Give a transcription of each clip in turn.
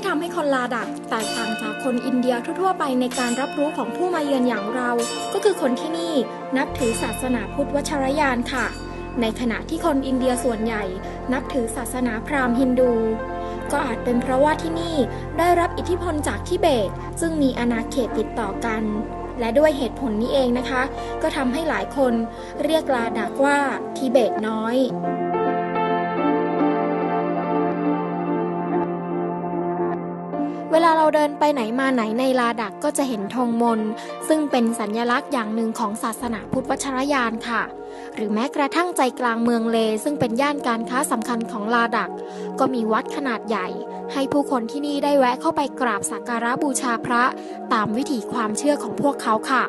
ที่ทำให้คนลาดักแตกต่างจากคนอินเดียทั่วๆ ไปในการรับรู้ของผู้มาเยือนอย่างเรา ก็คือคนที่นี่นับถือศาสนาพุทธวัชรยานค่ะ ในขณะที่คนอินเดียส่วนใหญ่ นับถือศาสนาพราหมณ์ฮินดู ก็อาจเป็นเพราะว่าที่นี่ได้รับอิทธิพลจากทิเบต ซึ่งมีอาณาเขตติดต่อกัน และด้วยเหตุผลนี้เองนะคะ ก็ทำให้หลายคนเรียกลาดักว่าทิเบตน้อย เวลาเราเดินไปไหนมาไหนในลาดักก็จะเห็นธงมน ซึ่งเป็นสัญญลักษณ์อย่างหนึ่งของศาสนาพุทธวัชรยานค่ะ หรือแม้กระทั่งใจกลางเมืองเล ซึ่งเป็นย่านการค้าสำคัญของลาดัก ก็มีวัดขนาดใหญ่ ให้ผู้คนที่นี่ได้แวะเข้าไปกราบสักการะบูชาพระ ตามวิถีความเชื่อของพวกเขาค่ะ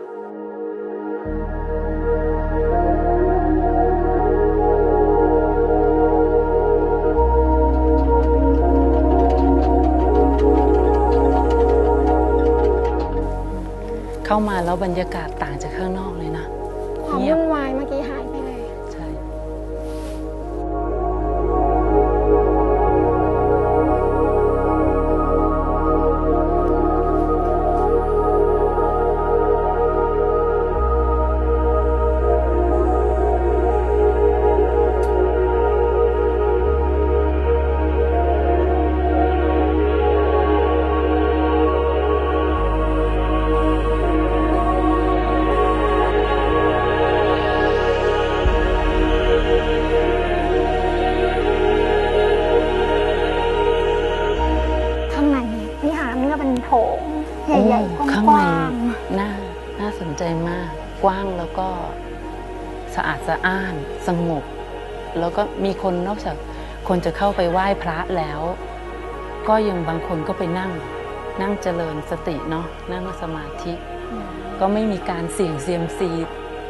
เข้ามาแล้วบรรยากาศต่างจากข้างนอกเลยนะ ความวุ่นวายเมื่อ ถงใหญ่ๆกข้างในว้างน่าน่าสนใจมาก กว้างแล้วก็สะอาดสะอ้านสงบ แล้วก็มีคนนอกจากคนจะเข้าไปไหว้พระแล้ว ก็ยังบางคนก็ไปนั่ง นั่งเจริญสติเนาะนั่งสมาธิ ก็ไม่มีการเสี่ยงเซียมซี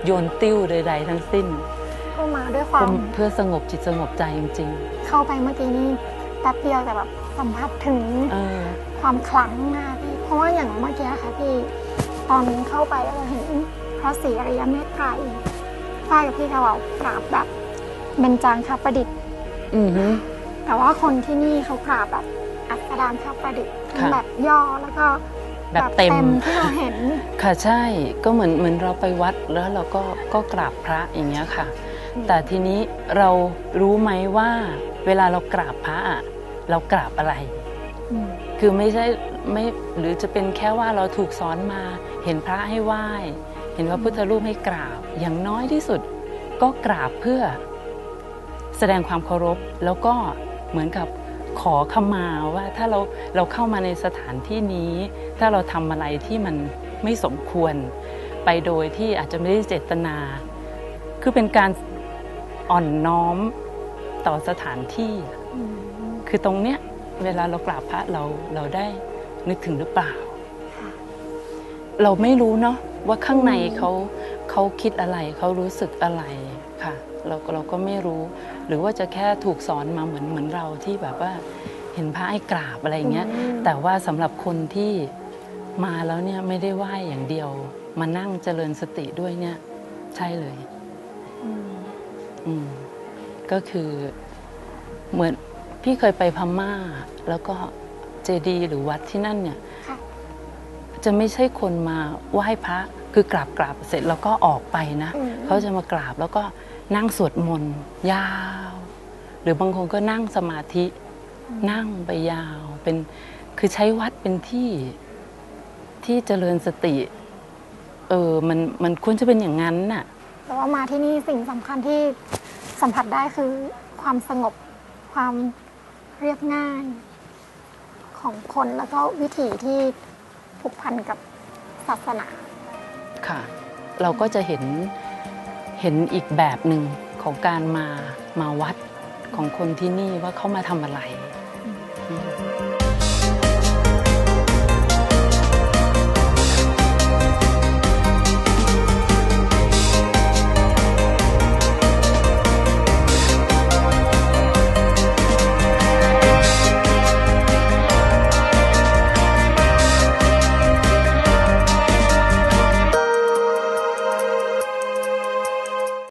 โยนติ้วใดๆทั้งสิ้นๆเข้ามาด้วยความเพื่อสงบจิตสงบใจจริงเข้าไปเมื่อกี้นี่ แป๊บเดียวแต่แบบสัมผัสถึงๆเออ ความขลังนะคะพี่เพราะว่าอย่างเมื่อกี้ค่ะพี่ตอนเข้าไปแล้วเราเห็นพระศรีอริยเมตไตรฝ้ายกับพี่เขาบอกกราบแบบเบญจางคประดิษฐ์ อือฮึ แต่ว่าคนที่นี่เขากราบแบบอัสดางคประดิษฐ์ทั้งค่ะ แบบย่อแล้วก็แบบเต็ม ที่เราเห็น ค่ะใช่ก็เหมือนเหมือนเราไปวัดแล้วเราก็ก็กราบพระอย่างเงี้ยค่ะแต่ทีนี้เรารู้ไหมว่าเวลาเรากราบพระอะเรากราบอะไร คือไม่ใช่ไม่หรือจะเป็นแค่ว่าเราถูกสอนมา เห็นพระให้ไหว้ เห็นว่าพุทธรูปให้กราบ อย่างน้อยที่สุดก็กราบเพื่อ แสดงความเคารพแล้วก็เหมือนกับขอขมาว่าถ้าเราเราเข้ามาในสถานที่นี้ ถ้าเราทำอะไรที่มันไม่สมควร ไปโดยที่อาจจะไม่ได้เจตนา คือเป็นการอ่อนน้อม ต่อสถานที่ คือตรงเนี้ยเวลาเรากราบพระเราเราได้นึกถึงหรือเปล่า เราไม่รู้เนาะว่าข้างในเขาเขาคิดอะไรเขารู้สึกอะไรค่ะ เราเราก็ไม่รู้ หรือว่าจะแค่ถูกสอนมาเหมือนเหมือนเราที่แบบว่าเห็นพระให้กราบอะไรอย่างเงี้ยอืมแต่ว่าสำหรับคนที่มาแล้วเนี่ยไม่ได้ไหว้อย่างเดียว มานั่งเจริญสติด้วยเนี่ย ใช่เลย อืม ก็คือเหมือนพี่เคยไปพม่า แล้วก็เจดีย์หรือวัดที่นั่นเนี่ยค่ะจะไม่ใช่คนมาไหว้พระคือกราบกราบเสร็จแล้วก็ออกไปนะอืมเขาจะมากราบแล้วก็นั่งสวดมนต์ยาว หรือบางคนก็นั่งสมาธิ นั่งไปยาวเป็นคือใช้วัดเป็นที่ที่เจริญสติ เออมันมันควรจะเป็นอย่างนั้นน่ะแต่ว่ามาที่นี่สิ่งสำคัญที่ สัมผัสได้คือความสงบความเรียบง่ายของคนแล้วก็วิถีที่ผูกพันกับศาสนา ค่ะ เราก็จะเห็นเห็นอีกแบบหนึ่งของการมามาวัดของคนที่นี่ว่าเขามาทำอะไร